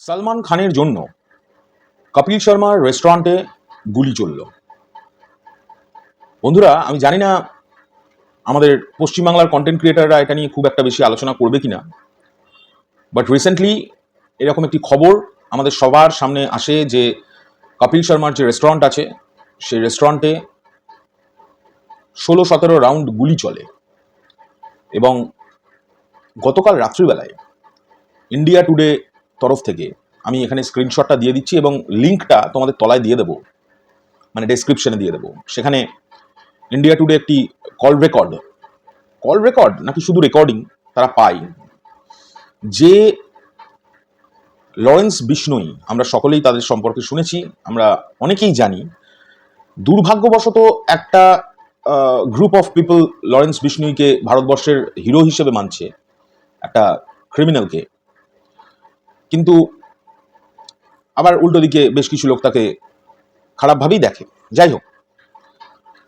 সালমান খানের জন্য কপিল শর্মার রেস্টুরেন্টে গুলি চলল। বন্ধুরা, আমি জানি না আমাদের পশ্চিমবাংলার কন্টেন্ট ক্রিয়েটাররা এটা নিয়ে খুব একটা বেশি আলোচনা করবে কিনা বাট রিসেন্টলি এরকম একটি খবর আমাদের সবার সামনে আসে যে কপিল শর্মার যে রেস্টুরেন্ট আছে, সেই রেস্টুরেন্টে ষোলো সতেরো রাউন্ড গুলি চলে এবং গতকাল রাত্রিবেলায় ইন্ডিয়া টুডে তরফ থেকে আমি এখানে স্ক্রিনশটটা দিয়ে দিচ্ছি এবং লিঙ্কটা তোমাদের তলায় দিয়ে দেবো। মানে ডেসক্রিপশনে দিয়ে দেবো। সেখানে ইন্ডিয়া টুডে একটি কল রেকর্ড কল রেকর্ড নাকি শুধু রেকর্ডিং তারা পায়। যে লরেন্স বিষ্ণুই আমরা সকলেই তাদের সম্পর্কে শুনেছি, আমরা অনেকেই জানি, দুর্ভাগ্যবশত একটা গ্রুপ অফ পিপল লরেন্স বিষ্ণুইকে ভারতবর্ষের হিরো হিসেবে মানছে। একটা ক্রিমিনালকে কিন্তু আবার উল্টো দিকে বেশ কিছু লোক তাকে খারাপভাবেই দেখে। যাই হোক,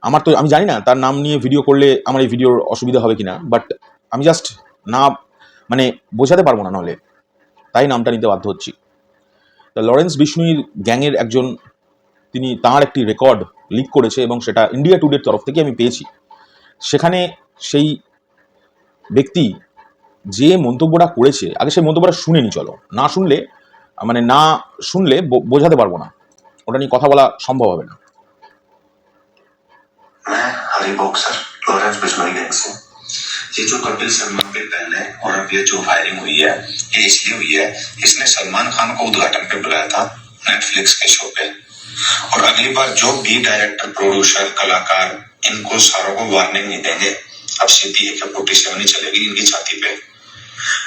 আমার তো, আমি জানি না তার নাম নিয়ে ভিডিও করলে আমার এই ভিডিওর অসুবিধা হবে কিনা বাট আমি জাস্ট না মানে বোঝাতে পারব না নাহলে। তাই নামটা নিতে বাধ্য হচ্ছি। তা লরেন্স বিষ্ণুইর গ্যাংয়ের একজন, তিনি তার একটি রেকর্ড লিক করেছে এবং সেটা ইন্ডিয়া টুডের তরফ থেকে আমি পেয়েছি। সেখানে সেই ব্যক্তি যে মন্তব্যটা করেছে আগে সেই মন্তব্যটা শুনে নি চলো না শুনলে মানে না শুনলে বো- বোঝাতে পারবো না ওটা নিয়ে কথা বলা সম্ভব হবে না मैं Hari boxer Lawrence Bishnoi gang से ये जो कपिल शर्मा पे पहले और अब ये जो फायरिंग हुई है ये इसलिए हुई है इसने सलमान खान को उद्घाटन पे बुलाया था नेटफ्लिक्स के शो पे और अगली बार जो भी डायरेक्टर प्रोड्यूसर कलाकार इनको सारों को वार्निंग नहीं देंगे अब सीधी है एक फोर्टी सेवन ही चलेगी, इनकी छाती पे।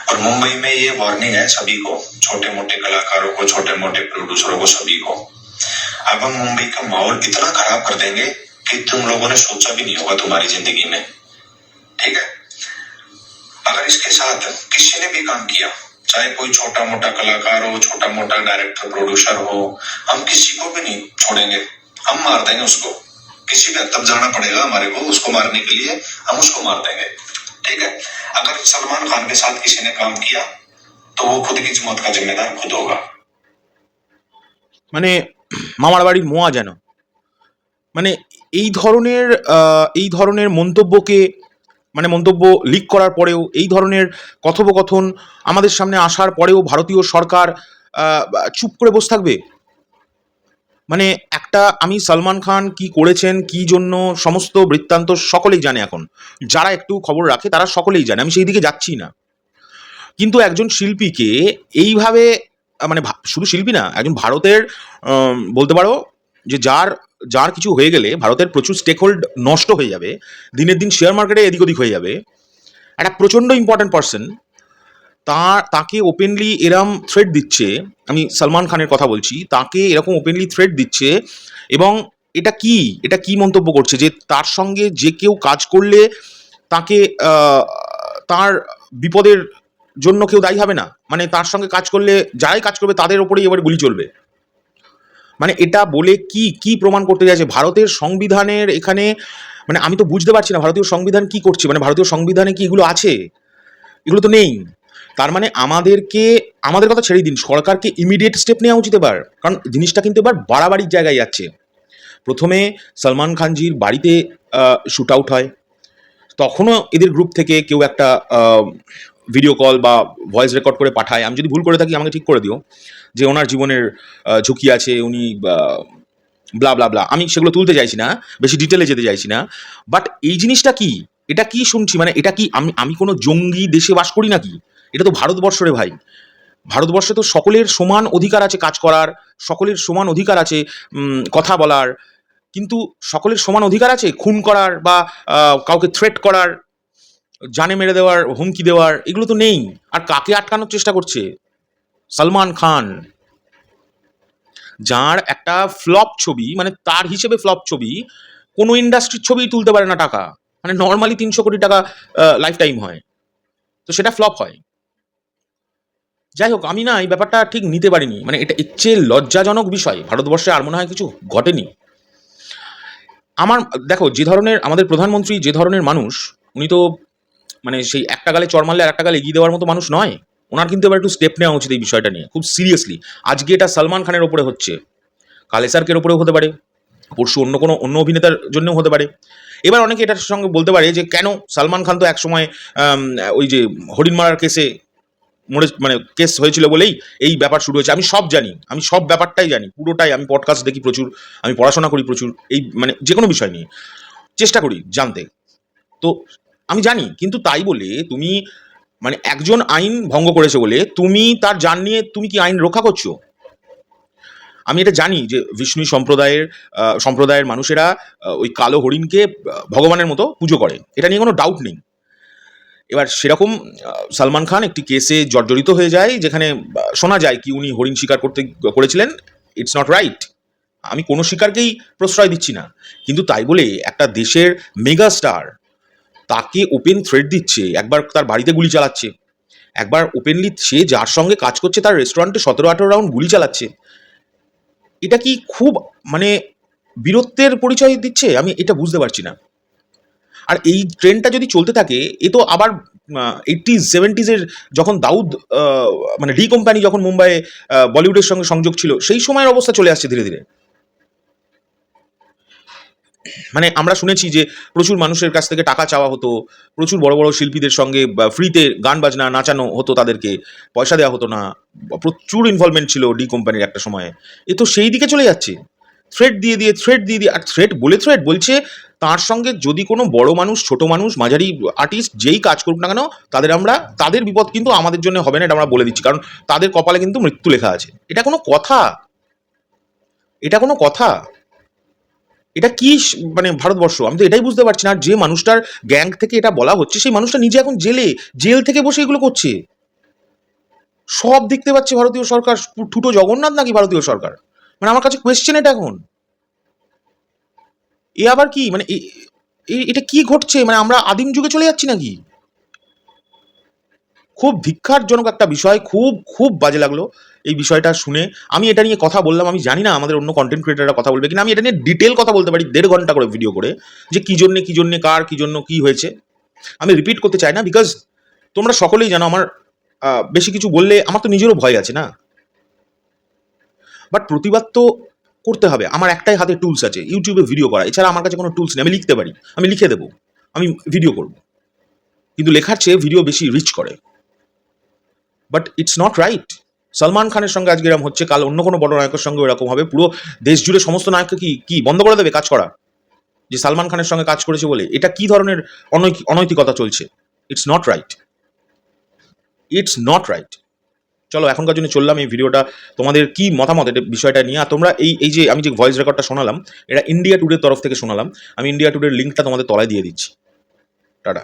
और मुंबई में ये वार्निंग है सभी को छोटे मोटे कलाकारों को छोटे मोटे प्रोड्यूसरों को, सभी को। अब हम मुंबई का माहौल इतना खराब कर देंगे कि तुम लोगों ने सोचा भी नहीं होगा तुम्हारी ज़िंदगी में। ठीक है? अगर इसके साथ किसी ने भी काम किया, चाहे कोई छोटा मोटा कलाकार हो छोटा मोटा डायरेक्टर प्रोड्यूसर हो, हम किसी को भी नहीं छोड़ेंगे। हम मार देंगे उसको। किसी भी हद तक जाना पड़ेगा हमारे को उसको मारने के लिए हम उसको मार देंगे ठीक है अगर सलमान खान के साथ किसी ने काम किया तो वो खुद की मौत का जिम्मेदार खुद होगा মানে মামার বাড়ির মোয়া যেন মানে এই ধরনের আহ, এই ধরনের মন্তব্যকে মানে মন্তব্য লিক করার পরেও এই ধরনের কথোপকথন আমাদের সামনে আসার পরেও ভারতীয় সরকার আহ, চুপ করে বসে থাকবে মানে একটা আমি সালমান খান কি করেছেন, কি জন্য, সমস্ত বৃত্তান্ত সকলেই জানে এখন। যারা একটু খবর রাখে তারা সকলেই জানে, আমি সেই দিকে যাচ্ছি না। কিন্তু একজন শিল্পীকে এইভাবে মানে শুধু শিল্পী না, একজন ভারতের বলতে পারো যে যার যার কিছু হয়ে গেলে ভারতের প্রচুর স্টেক হোল্ড নষ্ট হয়ে যাবে, দিনের দিন শেয়ার মার্কেটে এদিক ওদিক হয়ে যাবে। একটা প্রচণ্ড ইম্পর্ট্যান্ট পার্সন তার, তাকে ওপেনলি এরম থ্রেড দিচ্ছে, আমি সালমান খানের কথা বলছি, তাকে এরকম ওপেনলি থ্রেড দিচ্ছে এবং এটা কি এটা কি মন্তব্য করছে যে তার সঙ্গে যে কেউ কাজ করলে তাকে তার বিপদের জন্য কেউ দায়ী হবে না? মানে তার সঙ্গে কাজ করলে, যারাই কাজ করবে তাদের ওপরেই এবার গুলি চলবে। মানে এটা বলে কি কি প্রমাণ করতে যাচ্ছে ভারতের সংবিধানের এখানে মানে আমি তো বুঝতে পারছি না ভারতীয় সংবিধান কি করছে? মানে ভারতীয় সংবিধানে কি এগুলো আছে? এগুলো তো নেই। তার মানে আমাদেরকে, আমাদের কথা ছেড়েই দিন, সরকারকে ইমিডিয়েট স্টেপ নেওয়া উচিত এবার। কারণ জিনিসটা কিন্তু এবার বাড়াবাড়ির জায়গায় যাচ্ছে। প্রথমে সলমান খানজির বাড়িতে শ্যুট আউট হয়। তখনও এদের গ্রুপ থেকে কেউ একটা ভিডিও কল বা ভয়েস রেকর্ড করে পাঠায়। আমি যদি ভুল করে থাকি, আমাকে ঠিক করে দিও। যে ওনার জীবনের ঝুঁকি আছে, উনি ব্লা ব্লা ব্লা আমি সেগুলো তুলতে চাইছি না, বেশি ডিটেলে যেতে চাইছি না। বাট এই জিনিসটা কি? এটা কি শুনছি? মানে এটা কি আমি আমি কোনো জঙ্গি দেশে বাস করি নাকি? এটা তো ভারতবর্ষ রে ভাই। ভারতবর্ষে তো সকলের সমান অধিকার আছে কাজ করার, সকলের সমান অধিকার আছে কথা বলার। কিন্তু সকলের সমান অধিকার আছে খুন করার বা কাউকে থ্রেট করার, জানে মেরে দেওয়ার, হুমকি দেওয়ার, এগুলো তো নেই। আর কাকে আটকানোর চেষ্টা করছে? সালমান খান। যার একটা ফ্লপ ছবি মানে তার হিসেবে ফ্লপ ছবি, কোনো ইন্ডাস্ট্রির ছবি তুলতে পারে না টাকা। মানে নর্মালি তিনশো কোটি টাকা লাইফ টাইম হয়। তো সেটা ফ্লপ হয়। যাই হোক আমি না এই ব্যাপারটা ঠিক নিতে পারিনি। মানে এটা এর চেয়ে লজ্জাজনক বিষয়, ভারতবর্ষে আর মনে হয় কিছু ঘটেনি। আমার, দেখো, যে ধরনের আমাদের প্রধানমন্ত্রী যে ধরনের মানুষ, উনি তো মানে সেই একটা গালে চর মারলে আর একটা গালে এগিয়ে দেওয়ার মতো মানুষ নয়। ওনার কিন্তু এবার একটু স্টেপ নেওয়া উচিত এই বিষয়টা নিয়ে, খুব সিরিয়াসলি আজকে এটা সালমান খানের ওপরে হচ্ছে। কাল এসআরকের ওপরেও হতে পারে। পরশু অন্য কোনো, অন্য অভিনেতার জন্যও হতে পারে। এবার অনেকে এটার সঙ্গে বলতে পারে যে, কেন সালমান খান তো একসময় ওই যে হরিণ মারার কেসে মরে মানে কেস হয়েছিল বলেই এই ব্যাপার শুরু হয়েছে। আমি সব জানি, আমি সব ব্যাপারটাই জানি, পুরোটাই আমি পডকাস্ট দেখি প্রচুর, আমি পড়াশোনা করি প্রচুর, এই মানে যে কোনো বিষয় নিয়ে। চেষ্টা করি জানতে। তো আমি জানি, কিন্তু তাই বলে তুমি মানে একজন আইন ভঙ্গ করেছে বলে তুমি তার জান নিয়ে তুমি কি আইন রক্ষা করছ? আমি এটা জানি যে বিষ্ণু সম্প্রদায়ের সম্প্রদায়ের মানুষেরা ওই কালো হরিণকে ভগবানের মতো পুজো করে। এটা নিয়ে কোনো ডাউট নেই। এবার সেরকম সালমান খান একটি কেসে জর্জরিত হয়ে যায়, যেখানে শোনা যায় কি উনি হরিণ শিকার করতে করেছিলেন। ইটস নট রাইট আমি কোনো শিকারকেই প্রশ্রয় দিচ্ছি না। কিন্তু তাই বলে একটা দেশের মেগা স্টার তাকে ওপেন থ্রেড দিচ্ছে, একবার তার বাড়িতে গুলি চালাচ্ছে। একবার ওপেনলি সে যার সঙ্গে কাজ করছে তার রেস্টুরেন্টে সতেরো আঠেরো রাউন্ড গুলি চালাচ্ছে। এটা কি খুব মানে বীরত্বের পরিচয় দিচ্ছে? আমি এটা বুঝতে পারছি না। আর এই ট্রেনটা যদি চলতে থাকে, এ তো আবার এইটিজ সেভেন্টিজের যখন দাউদ মানে ডি কোম্পানি যখন মুম্বাইয়ে বলিউডের সঙ্গে সংযোগ ছিল, সেই সময়ের অবস্থা চলে আসছে ধীরে ধীরে। মানে আমরা শুনেছি যে প্রচুর মানুষের কাছ থেকে টাকা চাওয়া হতো, প্রচুর বড় বড় শিল্পীদের সঙ্গে ফ্রিতে গান বাজনা, নাচানো হতো তাদেরকে, পয়সা দেওয়া হতো না, প্রচুর ইনভলভমেন্ট ছিল ডি কোম্পানির একটা সময়ে। এ তো সেই দিকে চলে যাচ্ছে। থ্রেড দিয়ে দিয়ে থ্রেড দিয়ে দিয়ে, আর থ্রেড বলে থ্রেড বলছে, তার সঙ্গে যদি কোনো বড় মানুষ, ছোট মানুষ, মাঝারি আর্টিস্ট যেই কাজ করুক না কেন, তাদের আমরা, তাদের বিপদ কিন্তু আমাদের জন্য হবে না, এটা আমরা বলে দিচ্ছি। কারণ তাদের কপালে কিন্তু মৃত্যু লেখা আছে। এটা কোনো কথা। এটা কোনো কথা। এটা কি মানে ভারতবর্ষ? আমি তো এটাই বুঝতে পারছি না, যে মানুষটার গ্যাং থেকে এটা বলা হচ্ছে, সেই মানুষটা নিজে এখন জেলে, জেল থেকে বসে এগুলো করছে। সব দেখতে পাচ্ছে ভারতীয় সরকার, ঠুটো জগন্নাথ নাকি ভারতীয় সরকার? মানে আমার কাছে কোয়েশ্চেন এটা এখন। এ আবার কি? মানে এটা কি ঘটছে? মানে আমরা আদিম যুগে চলে যাচ্ছি নাকি? খুব ধিক্ষারজনক একটা বিষয়, খুব খুব বাজে লাগল এই বিষয়টা শুনে। আমি এটা নিয়ে কথা বললাম, আমি জানি না আমাদের অন্য কন্টেন্ট ক্রিয়েটাররা কথা বলবে কিনা। আমি এটা নিয়ে ডিটেল কথা বলতে পারি, দেড় ঘণ্টা করে ভিডিও করে, যে কী জন্যে কী জন্যে, কার, কী জন্য, কী হয়েছে। আমি রিপিট করতে চাই না বিকজ তোমরা সকলেই জানো আমার বেশি কিছু বললে আমার তো নিজেরও ভয় আছে না। বাট প্রতিবাদ তো করতে হবে। আমার একটাই হাতে টুলস আছে। ইউটিউবে ভিডিও করা। এছাড়া আমার কাছে কোনো টুলস নেই। আমি লিখতে পারি। আমি লিখে দেবো। আমি ভিডিও করব। কিন্তু লেখার চেয়ে ভিডিও বেশি রিচ করে। But it's not right Salman খানের সঙ্গে আজকে এরকম হচ্ছে। কাল অন্য কোনো বড় নায়কের সঙ্গে এরকম হবে। পুরো দেশ জুড়ে সমস্ত নায়ককে কি কি বন্ধ করে দেবে কাজ করা? যে সালমান খানের সঙ্গে কাজ করেছে বলে। এটা কি ধরনের অনৈতিকতা চলছে? It's not right it's not right চলো, এখনকার জন্য চললাম এই ভিডিওটা। তোমাদের কি মতামত এটা বিষয়টা নিয়ে? আর তোমরা এই এই যে আমি যে ভয়েস রেকর্ডটা শোনালাম, এটা ইন্ডিয়া টুডের তরফ থেকে শোনালাম। আমি ইন্ডিয়া টুডের লিঙ্কটা তোমাদের তলায় দিয়ে দিচ্ছি। টাটা।